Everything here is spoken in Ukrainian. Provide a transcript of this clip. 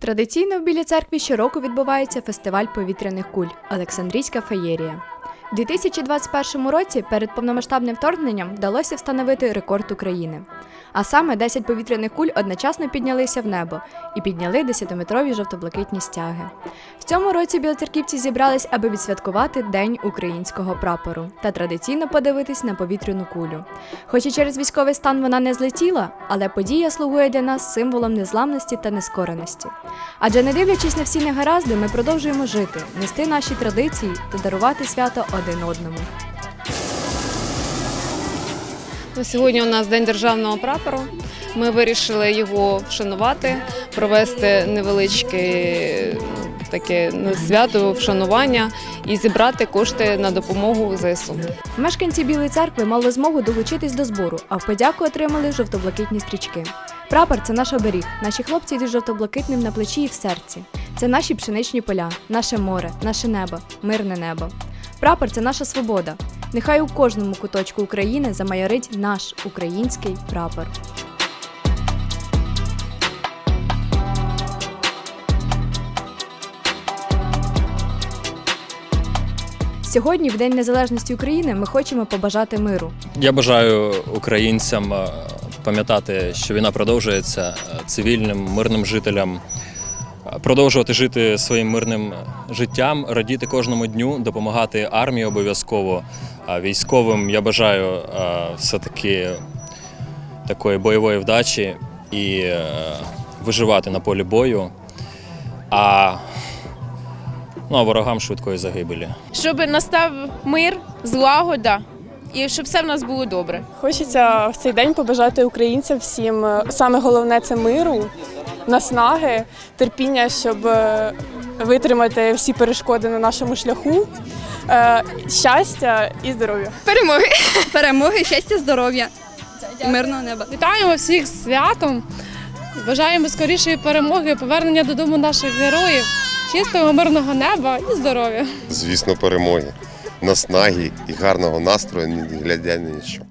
Традиційно в Білій церкві щороку відбувається фестиваль повітряних куль Олександрійська феєрія. У 2021 році перед повномасштабним вторгненням вдалося встановити рекорд України. А саме 10 повітряних куль одночасно піднялися в небо і підняли 10-метрові жовто-блакитні стяги. В цьому році білоцерківці зібрались, аби відсвяткувати День українського прапору та традиційно подивитись на повітряну кулю. Хоч і через військовий стан вона не злетіла, але подія слугує для нас символом незламності та нескореності. Адже не дивлячись на всі негаразди, ми продовжуємо жити, нести наші традиції та дарувати свято один одному. Сьогодні у нас День державного прапору. Ми вирішили його вшанувати, провести невеличке ну, таке свято вшанування і зібрати кошти на допомогу ЗСУ. Мешканці Білої церкви мали змогу долучитись до збору, а в подяку отримали жовто-блакитні стрічки. Прапор це наш оберіг. Наші хлопці йдуть жовто-блакитним на плечі і в серці. Це наші пшеничні поля, наше море, наше небо, мирне небо. Прапор це наша свобода. Нехай у кожному куточку України замайорить наш український прапор. Сьогодні, в День Незалежності України, ми хочемо побажати миру, Я бажаю українцям е, пам'ятати, що війна продовжується е, цивільним мирним жителям. е, Продовжувати жити своїм мирним життям, радіти кожному дню, допомагати армії обов'язково. А військовим я бажаю е, все-таки такої бойової вдачі і е, виживати на полі бою. А, ну, а ворогам швидкої загибелі. щоб настав мир, злагода і щоб все в нас було добре. Хочеться в цей день побажати українцям всім е, саме головне це миру, наснаги, терпіння, щоб витримати всі перешкоди на нашому шляху, щастя і здоров'я. Перемоги. Перемоги, щастя, здоров'я. Мирного неба. Вітаємо всіх з святом. Бажаємо скорішої перемоги, повернення додому наших героїв, чистого мирного неба і здоров'я. звісно, перемоги, наснаги і гарного настрою, не глядя ні на що.